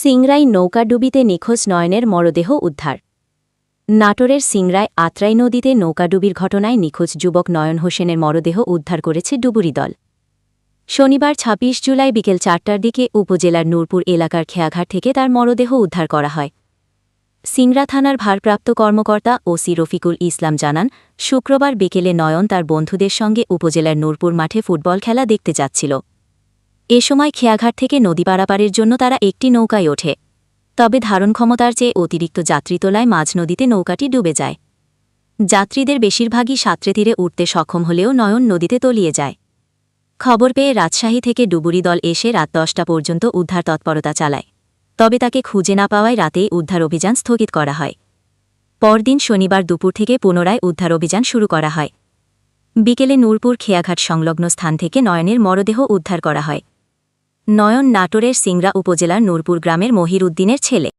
সিংরাই নৌকাডুবিতে নিখোঁজ নয়নের মরদেহ উদ্ধার। নাটোরের সিংরায় আত্রাই নদীতে নৌকাডুবির ঘটনায় নিখোঁজ যুবক নয়ন হোসেনের মরদেহ উদ্ধার করেছে ডুবুরি দল। শনিবার ২৬ জুলাই বিকেল চারটার দিকে উপজেলার নূরপুর এলাকার খেয়াঘাট থেকে তার মরদেহ উদ্ধার করা হয়। সিংরা থানার ভারপ্রাপ্ত কর্মকর্তা ওসি রফিকুল ইসলাম জানান, শুক্রবার বিকেলে নয়ন তার বন্ধুদের সঙ্গে উপজেলার নূরপুর মাঠে ফুটবল খেলা দেখতে যাচ্ছিল। এ সময় খেয়াঘাট থেকে নদী পারাপারের জন্য তারা একটি নৌকায় ওঠে। তবে ধারণ ক্ষমতার চেয়ে অতিরিক্ত যাত্রী তোলায় মাঝ নদীতে নৌকাটি ডুবে যায়। যাত্রীদের বেশিরভাগই সাঁতরে তীরে উঠতে সক্ষম হলেও নয়ন নদীতে তলিয়ে যায়। খবর পেয়ে রাজশাহী থেকে ডুবুরি দল এসে রাত দশটা পর্যন্ত উদ্ধার তৎপরতা চালায়। তবে তাকে খুঁজে না পাওয়ায় রাতেই উদ্ধার অভিযান স্থগিত করা হয়। পরদিন শনিবার দুপুর থেকে পুনরায় উদ্ধার অভিযান শুরু করা হয়। বিকেলে নূরপুর খেয়াঘাট সংলগ্ন স্থান থেকে নয়নের মরদেহ উদ্ধার করা হয়। নয়ন নাটোরের সিংরা উপজেলার নূরপুর গ্রামের মহির উদ্দিনের ছেলে।